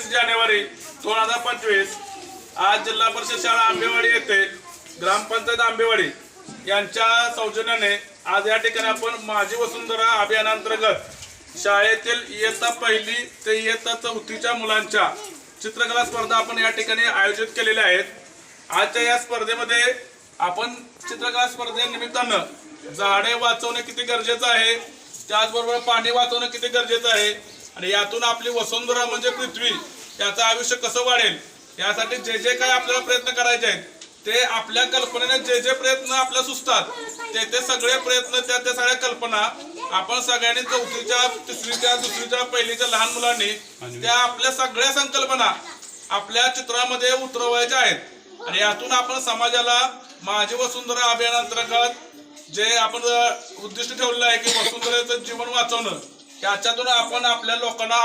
पंचवीस जानेवारी दोन हजार पंचवीस आज जिल्हा परिषद शाळा आंबेवाडी येथे ग्रामपंचायत आंबेवाडी यांच्या सौजन्याने आज या ठिकाणी आपण माझी वसुंधरा अभियानांतर्गत शाळेतील इयत्ता पहिली ते इयत्ता चौथीच्या मुलांच्या चित्रकला स्पर्धा आपण या ठिकाणी आयोजित केलेल्या आहेत. आजच्या या स्पर्धेमध्ये आपण चित्रकला स्पर्धेनिमित्तानं झाडे वाचवणे किती गरजेचं आहे त्याचबरोबर पाणी वाचवणं किती गरजेचं आहे आणि यातून आपली वसुंधरा म्हणजे पृथ्वी त्याचं आयुष्य कसं वाढेल? यासाठी जे जे काय आपल्याला प्रयत्न करायचे आहेत ते आपल्या कल्पनेने जे जे प्रयत्न आपल्या सुचतात ते ते सगळे प्रयत्न त्या त्या सगळ्या कल्पना आपण सगळ्यांनी चौथीच्या तिसरीच्या दुसरीच्या पहिलीच्या लहान मुलांनी त्या आपल्या सगळ्या संकल्पना आपल्या चित्रामध्ये उतरवायच्या आहेत. आणि यातून आपण समाजाला माझी वसुंधरा अभियानांतर्गत जे आपण उद्दिष्ट ठेवलेलं आहे की वसुंधरेचं जीवन वाचवणं याच्यातून आपण आपल्या लोकांना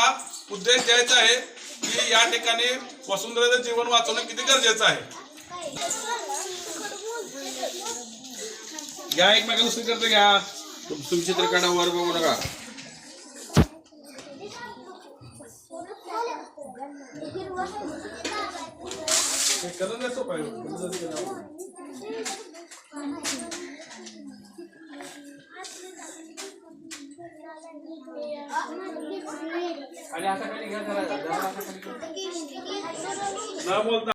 उद्देश द्यायचा आहे की या ठिकाणी वसुंधरेचं जीवन वाचवणं किती गरजेचं आहे? घ्या एकमेका दुसरी करते घ्या. तुम तुमची चित्र काढा वर बघू नका. कलर नाही सोपं आणि असं खाली घ्या जरा जरा खाली घ्या. न बोलता